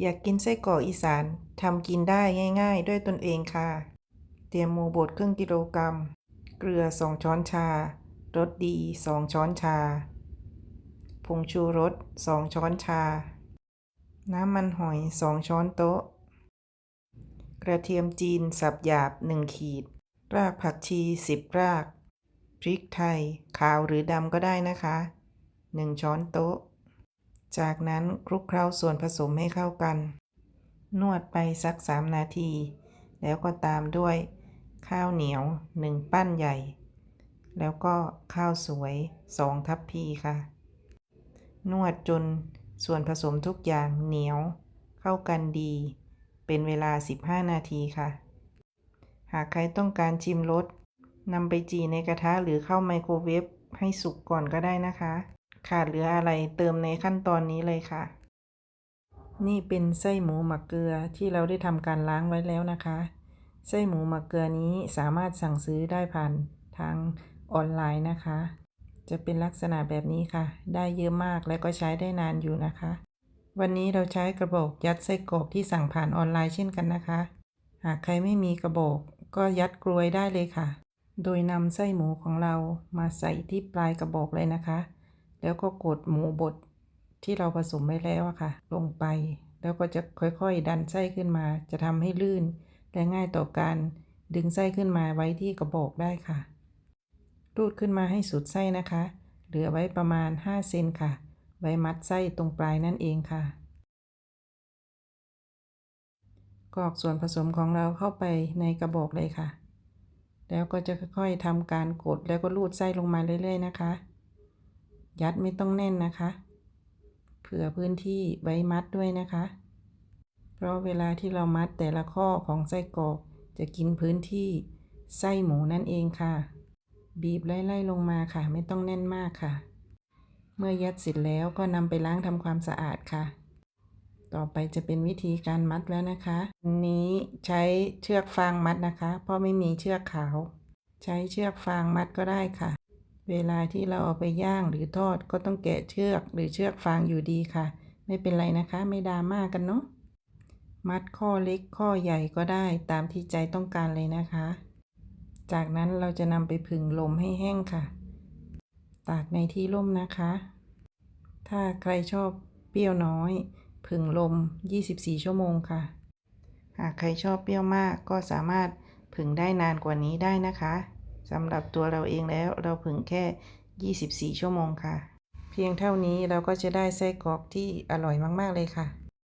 อยากกินไส้กรอกอีสานทำกินได้ง่าย ๆ ด้วยตนเองค่ะ เตรียมหมูบดครึ่งกิโลกรัม เกลือ 2 ช้อนชารสดี 2 ช้อนชา ผงชูรส 2 ช้อนชา น้ำมันหอย 2 ช้อนโต๊ะ กระเทียมจีนสับหยาบ 1 ขีด รากผักชี 10 ราก พริกไทย ขาวหรือดำก็ได้นะคะ 1 ช้อนโต๊ะ จากนั้นคลุกเคล้าส่วนผสมให้เข้ากัน นวดไปสัก 3 นาที แล้วก็ตามด้วย ข้าวเหนียว1ปั้นใหญ่ แล้วก็ข้าวสวย2ทัพพีค่ะ นวดจนส่วนผสมทุกอย่างเหนียว เข้ากันดี เป็นเวลา 15 นาทีค่ะ หากใครต้องการชิมรสนำไปจีในกระทะหรือเข้าไมโครเวฟให้สุกก่อนก็ได้นะคะ ขาดเหลืออะไรเติมในขั้นตอนนี้เลยค่ะ นี่เป็นไส้หมูหมักเกลือที่เราได้ทำการล้างไว้แล้วนะคะ ไส้หมูหมักเกลือนี้สามารถสั่งซื้อได้ผ่านทางออนไลน์นะคะ จะเป็นลักษณะแบบนี้ค่ะ ได้เยอะมากและก็ใช้ได้นานอยู่นะคะ วันนี้เราใช้กระบอกยัดไส้กรอกที่สั่งผ่านออนไลน์เช่นกันนะคะ หากใครไม่มีกระบอกก็ยัดกลวยได้เลยค่ะ โดยนำไส้หมูของเรามาใส่ที่ปลายกระบอกเลยนะคะ แล้วก็กดหมูบดที่เราผสมไว้แล้วอะค่ะ ลงไป แล้วก็จะค่อยๆ ดันไส้ขึ้นมา จะทำให้ลื่น และง่ายต่อการดึงไส้ขึ้นมาไว้ที่กระบอกได้ค่ะ รูดขึ้นมาให้สุดไส้นะคะ เหลือไว้ประมาณ 5 เซนค่ะ ไว้มัดไส้ตรงปลายนั่นเองค่ะกรอกส่วนผสมของเราเข้าไปในกระบอกเลยค่ะ แล้วก็จะค่อยๆทำการกดแล้วก็รูดไส้ลงมาเรื่อยๆนะคะ ยัดไม่ต้องแน่นนะคะ เผื่อพื้นที่ไว้มัดด้วยนะคะ เพราะเวลาที่เรามัดแต่ละข้อของไส้กรอกจะกินพื้นที่ไส้หมูนั่นเองค่ะ บีบไล่ๆลงมาค่ะ ไม่ต้องแน่นมากค่ะ เมื่อยัดเสร็จแล้วก็นำไปล้างทำความสะอาดค่ะ ต่อไปจะเป็นวิธีการมัดแล้วนะคะอันนี้ใช้เชือกฟางมัดนะคะ เพราะไม่มีเชือกขาว ใช้เชือกฟางมัดก็ได้ค่ะ เวลาที่เราเอาไปย่างหรือทอดก็ต้องแกะเชือกหรือเชือกฟางอยู่ดีค่ะ ไม่เป็นไรนะคะ ไม่ดราม่ากันเนาะมัดข้อเล็กข้อใหญ่ก็ได้ตามที่ใจต้องการเลยนะคะ จากนั้นเราจะนำไปผึ่งลมให้แห้งค่ะ ตากในที่ร่มนะคะ ถ้าใครชอบเปรี้ยวน้อย ผึ่งลม 24 ชั่วโมงค่ะ หากใครชอบเปรี้ยวมากก็สามารถผึ่งได้นานกว่านี้ได้นะคะ สำหรับตัวเราเองแล้วเราผึ่งแค่ 24 ชั่วโมงค่ะ เพียงเท่านี้เราก็จะได้ไส้กรอกที่อร่อยมาก ๆ เลยค่ะ